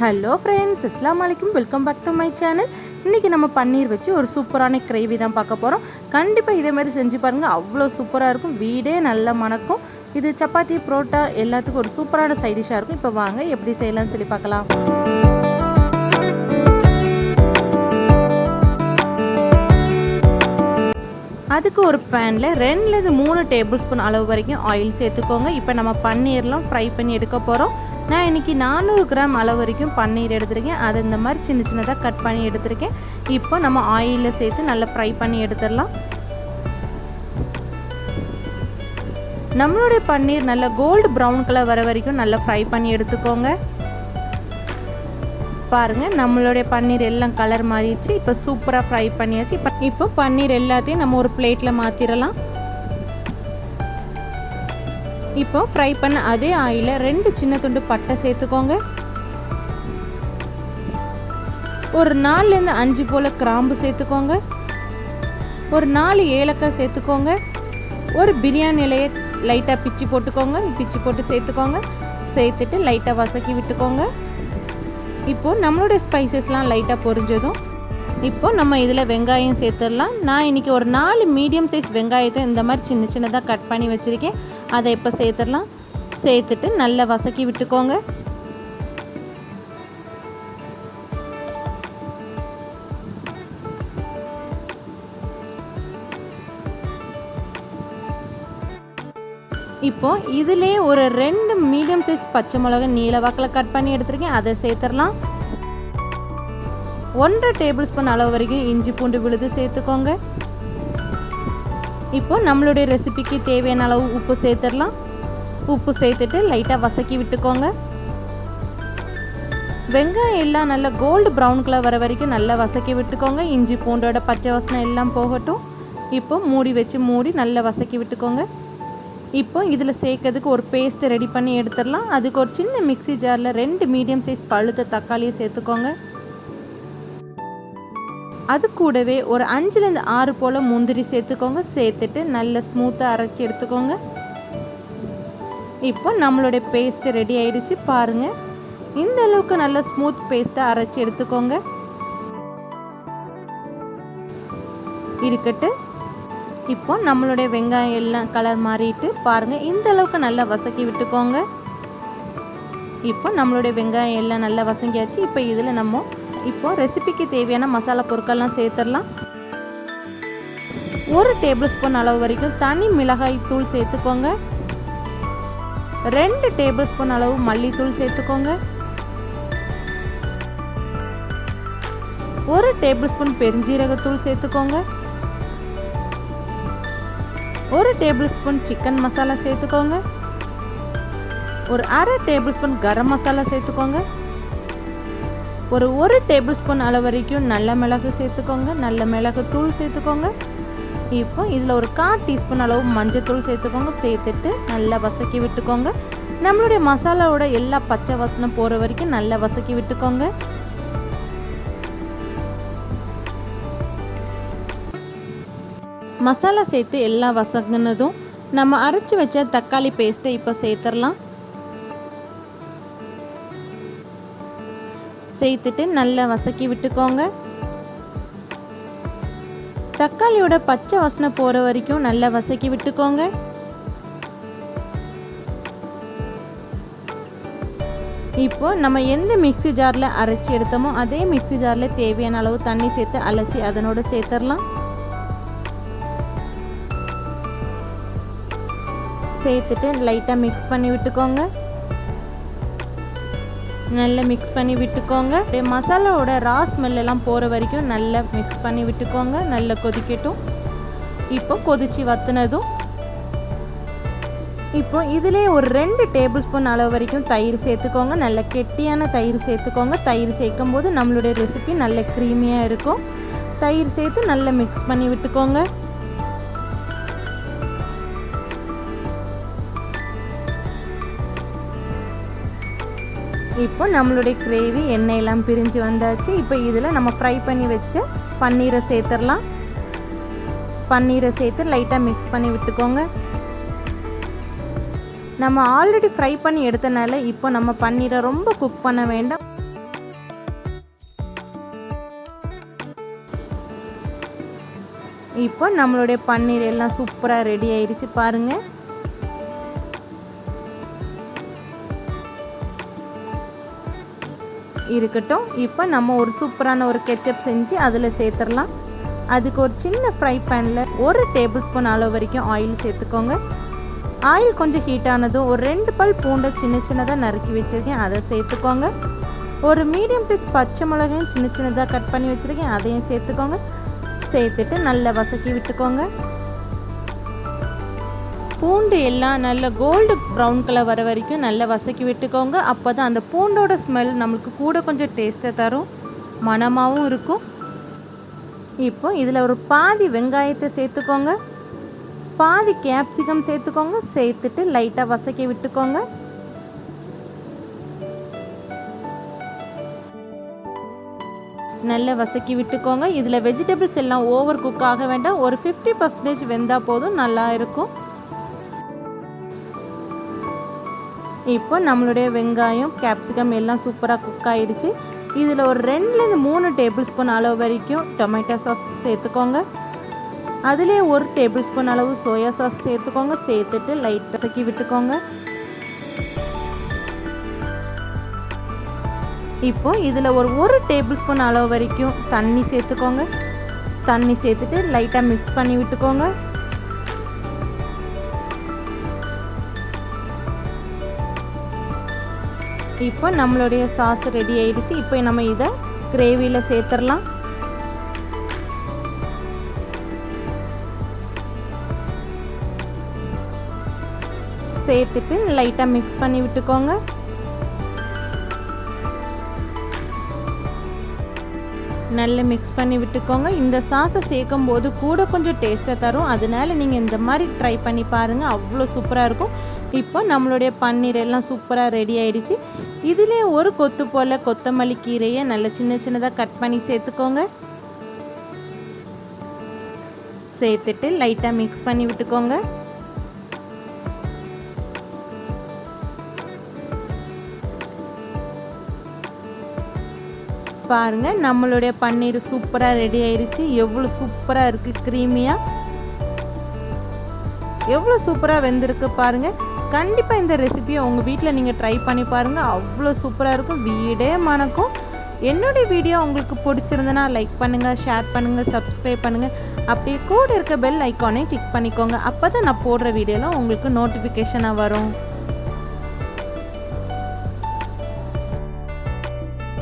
Hello friends இஸ்லாம் வலைக்கும் welcome back to my channel இன்றைக்கி நம்ம பன்னீர் வச்சு ஒரு சூப்பரான கிரேவி தான் பார்க்க போகிறோம் கண்டிப்பாக இதே மாதிரி செஞ்சு பாருங்கள் அவ்வளோ சூப்பராக இருக்கும். வீடே நல்லா மணக்கும். இது சப்பாத்தி புரோட்டா எல்லாத்துக்கும் ஒரு சூப்பரான சைட் டிஷ்ஷாக இருக்கும். இப்போ வாங்க எப்படி செய்யலாம்னு சொல்லி பார்க்கலாம். அதுக்கு ஒரு பேனில் ரெண்டுலேருந்து மூணு டேபிள் ஸ்பூன் அளவு வரைக்கும் ஆயில் சேர்த்துக்கோங்க. இப்போ நம்ம பன்னீர்லாம் ஃப்ரை பண்ணி எடுக்க போகிறோம் நான் இன்றைக்கி நானூறு கிராம் அளவு வரைக்கும் பன்னீர் எடுத்திருக்கேன். அது இந்த மாதிரி சின்ன சின்னதாக கட் பண்ணி எடுத்திருக்கேன். இப்போ நம்ம ஆயிலில் சேர்த்து நல்லா ஃப்ரை பண்ணி எடுத்துடலாம். நம்மளுடைய பன்னீர் நல்லா கோல்டு ப்ரௌன் கலர் வர வரைக்கும் நல்லா ஃப்ரை பண்ணி எடுத்துக்கோங்க. பாருங்கள் நம்மளுடைய பன்னீர் எல்லாம் கலர் மாறிடுச்சு. இப்போ சூப்பராக ஃப்ரை பண்ணியாச்சு. இப்போ இப்போ பன்னீர் எல்லாத்தையும் நம்ம ஒரு பிளேட்டில் மாற்றிடலாம் இப்போ ஃப்ரை பண்ண அதே ஆயிலில் ரெண்டு சின்ன துண்டு பட்டை சேர்த்துக்கோங்க. ஒரு நாலுலேருந்து அஞ்சு போல் கிராம்பு சேர்த்துக்கோங்க. ஒரு நாலு ஏலக்காய் சேர்த்துக்கோங்க. ஒரு பிரியாணி இலையை லைட்டாக பிச்சு போட்டுக்கோங்க. பிச்சு போட்டு சேர்த்துக்கோங்க. சேர்த்துட்டு லைட்டாக வசக்கி விட்டுக்கோங்க. இப்போது நம்மளுடைய ஸ்பைசஸ்லாம் லைட்டாக பொரிஞ்சதும் இப்போ நம்ம இதில் வெங்காயம் சேர்த்துடலாம். நான் இன்றைக்கி ஒரு நாலு மீடியம் சைஸ் வெங்காயத்தை இந்த மாதிரி சின்ன சின்னதாக கட் பண்ணி வச்சுருக்கேன். அதை இப்போ சேர்த்துடலாம். சேர்த்துட்டு நல்லா வசக்கி விட்டுக்கோங்க. இப்போ இதிலே ஒரு ரெண்டு மீடியம் சைஸ் பச்சை மிளகா நீல வாக்கில் கட் பண்ணி எடுத்துருக்கேன். அதை சேர்த்துடலாம். ஒன்றரை டேபிள் ஸ்பூன் அளவு வரைக்கும் இஞ்சி பூண்டு விழுது சேர்த்துக்கோங்க. இப்போ நம்மளுடைய ரெசிபிக்கு தேவையான அளவு உப்பு சேர்த்துடலாம். உப்பு சேர்த்துட்டு லைட்டாக வசக்கி விட்டுக்கோங்க. வெங்காயம் எல்லாம் நல்லா கோல்டு ப்ரௌன் கலர் வர வரைக்கும் நல்லா வசக்கி விட்டுக்கோங்க. இஞ்சி பூண்டோட பச்சை வாசனை எல்லாம் போகட்டும். இப்போ மூடி வச்சு மூடி நல்லா வசக்கி விட்டுக்கோங்க. இப்போ இதில் சேர்க்கறதுக்கு ஒரு பேஸ்ட்டு ரெடி பண்ணி எடுத்துடலாம். அதுக்கு ஒரு சின்ன மிக்சி ஜாரில் ரெண்டு மீடியம் சைஸ் பழுத்த தக்காளியை சேர்த்துக்கோங்க. அது கூடவே ஒரு அஞ்சுலேருந்து ஆறு போல் முந்திரி சேர்த்துக்கோங்க. சேர்த்துட்டு நல்ல ஸ்மூத்தாக அரைச்சி எடுத்துக்கோங்க. இப்போ நம்மளுடைய பேஸ்ட்டு ரெடி ஆயிடுச்சு பாருங்கள் இந்த அளவுக்கு நல்ல ஸ்மூத் பேஸ்ட்டாக அரைச்சி எடுத்துக்கோங்க. இருக்கட்டு இப்போ நம்மளுடைய வெங்காயம் எல்லாம் கலர் மாறிட்டு பாருங்கள் இந்த அளவுக்கு நல்லா வசக்கி விட்டுக்கோங்க. இப்போ நம்மளுடைய வெங்காயம் எல்லாம் நல்லா வசங்கியாச்சு இப்போ இதில் நம்ம இப்போ ரெசிபிக்கு தேவையான மசாலா பொருட்கள்லாம் சேர்த்துடலாம். ஒரு டேபிள் ஸ்பூன் அளவு வரைக்கும் தனி மிளகாய் தூள் சேர்த்துக்கோங்க. ரெண்டு டேபிள் ஸ்பூன் அளவு மல்லித்தூள் சேர்த்துக்கோங்க. ஒரு டேபிள் ஸ்பூன் பெருஞ்சீரகத்தூள் சேர்த்துக்கோங்க. ஒரு டேபிள் ஸ்பூன் சிக்கன் மசாலா சேர்த்துக்கோங்க. ஒரு அரை டேபிள் ஸ்பூன் கரம் மசாலா சேர்த்துக்கோங்க. ஒரு ஒரு டேபிள் ஸ்பூன் அளவு வரைக்கும் நல்ல மிளகு சேர்த்துக்கோங்க நல்ல மிளகு தூள் சேர்த்துக்கோங்க. இப்போ இதில் ஒரு கால் டீஸ்பூன் அளவு மஞ்சத்தூள் சேர்த்துக்கோங்க சேர்த்துட்டு நல்லா வசக்கி விட்டுக்கோங்க. நம்மளுடைய மசாலாவோட எல்லா பச்சை வசனம் போகிற வரைக்கும் நல்லா வசக்கி விட்டுக்கோங்க. மசாலா சேர்த்து எல்லாம் வசங்கினதும் நம்ம அரைச்சி வச்ச தக்காளி பேஸ்ட்டை இப்போ சேர்த்துடலாம். சேர்த்துட்டு நல்லா வசக்கி விட்டுக்கோங்க. தக்காளியோட பச்சை வசனை போகிற வரைக்கும் நல்லா வசக்கி விட்டுக்கோங்க. இப்போ நம்ம எந்த மிக்சி ஜாரில் அரைச்சி எடுத்தோமோ அதே மிக்சி ஜாரில் தேவையான அளவு தண்ணி சேர்த்து அலசி அதனோட சேர்த்துடலாம் சேர்த்துட்டு லைட்டாக மிக்ஸ் பண்ணி விட்டுக்கோங்க. நல்லா மிக்ஸ் பண்ணி விட்டுக்கோங்க. அப்படியே மசாலாவோட ரா ஸ்மெல்லாம் போகிற வரைக்கும் நல்லா மிக்ஸ் பண்ணி விட்டுக்கோங்க. நல்லா கொதிக்கட்டும். இப்போ கொதிச்சு வத்துனதும் இப்போ இதிலே ஒரு ரெண்டு டேபிள் ஸ்பூன் அளவு வரைக்கும் தயிர் சேர்த்துக்கோங்க. நல்ல கெட்டியான தயிர் சேர்த்துக்கோங்க. தயிர் சேர்க்கும் போது நம்மளுடைய ரெசிபி நல்ல க்ரீமியாக இருக்கும். தயிர் சேர்த்து நல்லா மிக்ஸ் பண்ணி விட்டுக்கோங்க. இப்போ நம்மளுடைய கிரேவி எண்ணெயெல்லாம் பிரிஞ்சு வந்தாச்சு. இப்போ இதில் நம்ம ஃப்ரை பண்ணி வச்ச பன்னீரை சேர்த்துடலாம். பன்னீரை சேர்த்து லைட்டாக மிக்ஸ் பண்ணி விட்டுக்கோங்க. நம்ம ஆல்ரெடி ஃப்ரை பண்ணி எடுத்தனால இப்போ நம்ம பன்னீரை ரொம்ப குக் பண்ண வேண்டாம். இப்போ நம்மளுடைய பன்னீர் எல்லாம் சூப்பராக ரெடி ஆயிடுச்சு பாருங்கள் இருக்கட்டும். இப்போ நம்ம ஒரு சூப்பரான ஒரு கெச்சப் செஞ்சு அதில் சேர்த்துடலாம். அதுக்கு ஒரு சின்ன ஃப்ரை பேனில் ஒரு டேபிள் ஸ்பூன் அளவு வரைக்கும் ஆயில் சேர்த்துக்கோங்க. ஆயில் கொஞ்சம் ஹீட் ஆனதும் ஒரு ரெண்டு பல் பூண்டை சின்ன சின்னதாக நறுக்கி வச்சுருக்கேன். அதை சேர்த்துக்கோங்க. ஒரு மீடியம் சைஸ் பச்சை மிளகையும் சின்ன சின்னதாக கட் பண்ணி வச்சுருக்கேன். அதையும் சேர்த்துக்கோங்க. சேர்த்துட்டு நல்லா வசக்கி விட்டுக்கோங்க. பூண்டு எல்லாம் நல்ல கோல்டு ப்ரௌன் கலர் வர வரைக்கும் நல்லா வசக்கி விட்டுக்கோங்க. அப்போ தான் அந்த பூண்டோட ஸ்மெல் நம்மளுக்கு கூட கொஞ்சம் டேஸ்ட்டை தரும். மணமாகவும் இருக்கும். இப்போ இதில் ஒரு பாதி வெங்காயத்தை சேர்த்துக்கோங்க. பாதி கேப்சிகம் சேர்த்துக்கோங்க. சேர்த்துட்டு லைட்டாக வசக்கி விட்டுக்கோங்க. நல்லா வசக்கி விட்டுக்கோங்க. இதில் வெஜிடபிள்ஸ் எல்லாம் ஓவர் குக் ஆக வேண்டாம். ஒரு ஃபிஃப்டி பர்சன்டேஜ் வெந்தால் போதும். நல்லா இருக்கும். இப்போ நம்மளுடைய வெங்காயம் கேப்சிகம் எல்லாம் சூப்பராக குக் ஆகிடுச்சு இதில் ஒரு ரெண்டுலேருந்து மூணு டேபிள் ஸ்பூன் அளவு வரைக்கும் டொமேட்டோ சாஸ் சேர்த்துக்கோங்க. அதிலே ஒரு டேபிள் ஸ்பூன் அளவு சோயா சாஸ் சேர்த்துக்கோங்க. சேர்த்துட்டு லைட்டாக சக்கி விட்டுக்கோங்க. இப்போ இதில் ஒரு ஒரு டேபிள் ஸ்பூன் அளவு வரைக்கும் தண்ணி சேர்த்துக்கோங்க. தண்ணி சேர்த்துட்டு லைட்டாக மிக்ஸ் பண்ணி விட்டுக்கோங்க. இப்போ நம்மளுடைய சாஸ் ரெடி ஆயிடுச்சு. இப்போ நம்ம இதை கிரேவியில் சேர்த்துடலாம். சேர்த்துட்டு லைட்டாக மிக்ஸ் பண்ணி விட்டுக்கோங்க. நல்லா மிக்ஸ் பண்ணி விட்டுக்கோங்க. இந்த சாஸை சேர்க்கும் போது கூட கொஞ்சம் டேஸ்ட்டை தரும். அதனால நீங்கள் இந்த மாதிரி ட்ரை பண்ணி பாருங்கள் அவ்வளோ சூப்பராக இருக்கும். இப்போ நம்மளுடைய பன்னீர் எல்லாம் சூப்பராக ரெடி ஆயிடுச்சு. இதிலே ஒரு கொத்து போல் கொத்தமல்லி கீரையை நல்ல சின்ன சின்னதாக கட் பண்ணி சேர்த்துக்கோங்க. சேர்த்துட்டு லைட்டாக மிக்ஸ் பண்ணி விட்டுக்கோங்க. பாருங்க நம்மளுடைய பன்னீர் சூப்பராக ரெடி ஆயிடுச்சு. எவ்வளோ சூப்பராக இருக்குது க்ரீமியாக எவ்வளோ சூப்பராக வெந்திருக்கு பாருங்கள் கண்டிப்பாக இந்த ரெசிபியை உங்கள் வீட்டில் நீங்கள் ட்ரை பண்ணி பாருங்கள் அவ்வளோ சூப்பராக இருக்கும். வீடே மணக்கும். என்னுடைய வீடியோ உங்களுக்கு பிடிச்சிருந்தனா லைக் பண்ணுங்கள் ஷேர் பண்ணுங்கள் சப்ஸ்கிரைப் பண்ணுங்கள் அப்படியே கூட இருக்க பெல் ஐக்கானே கிளிக் பண்ணிக்கோங்க. அப்போ தான் நான் போடுற வீடியோலாம் உங்களுக்கு நோட்டிஃபிகேஷனாக வரும்.